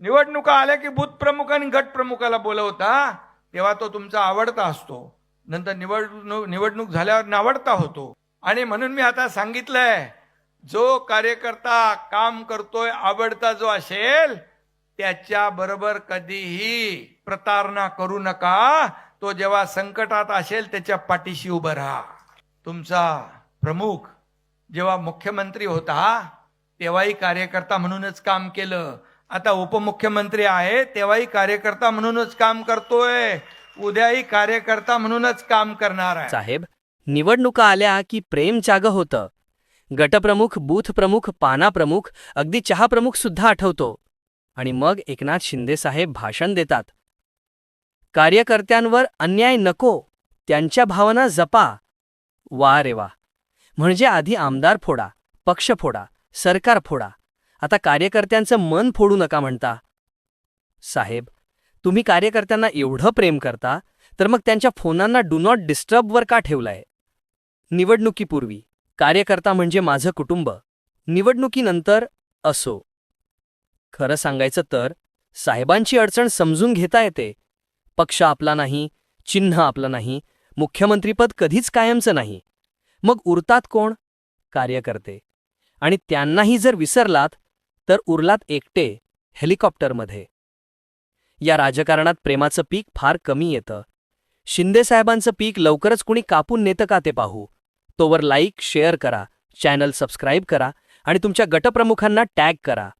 निवडणुका आल्या की बूथ प्रमुख आणि गट प्रमुखाला बोलवता तेव्हा तो तुमचा आवडता असतो. नंतर निवडणूक निवडणूक झाल्यावर नावडता होतो. आणि म्हणून मी आता सांगितलंय जो कार्यकर्ता काम करतोय आवडता जो असेल त्याच्या बरोबर कधीही प्रतारणा करू नका. तो जेव्हा संकटात असेल त्याच्या पाठीशी उभं राहा. तुमचा प्रमुख जेव्हा मुख्यमंत्री होता तेव्हाही कार्यकर्ता म्हणूनच काम केलं. आता उपमुख्यमंत्री आहे तेव्हाही कार्यकर्ता म्हणूनच काम करतोय. उद्याही कार्यकर्ता म्हणूनच काम करणार आहे. साहेब निवडणुका आल्या की प्रेम जागं होतं. गटप्रमुख बूथ प्रमुख पाना प्रमुख अगदी चहा प्रमुख सुद्धा आठवतो. आणि मग एकनाथ शिंदे साहेब भाषण देतात. कार्यकर्त्यांवर अन्याय नको त्यांच्या भावना जपा. वा रे वा. म्हणजे आधी आमदार फोडा पक्ष फोडा सरकार फोडा. आता कार्यकर्त्यांचं मन फोडू नका म्हणता. साहेब तुम्ही कार्यकर्त्यांना एवढं प्रेम करता तर मग त्यांच्या फोनांना डू नॉट डिस्टर्बवर का ठेवलाय? निवडणुकीपूर्वी कार्यकर्ता म्हणजे माझं कुटुंब. निवडणुकीनंतर असो. खरं सांगायचं तर साहेबांची अडचण समजून घेता येते. पक्ष आपला नाही चिन्ह आपलं नाही मुख्यमंत्रीपद कधीच कायमचं नाही. मग उरतात कोण? कार्यकर्ते. आणि त्यांनाही जर विसरलात तर उरलात एकटे हेलिकॉप्टरमध्ये. या राजकारणात प्रेमाचं पीक फार कमी येतं. शिंदेसाहेबांचं पीक लवकरच कुणी कापून नेतं का ते पाहू? तोवर लाईक शेअर करा चॅनल सबस्क्राईब करा आणि तुमच्या गटप्रमुखांना टॅग करा.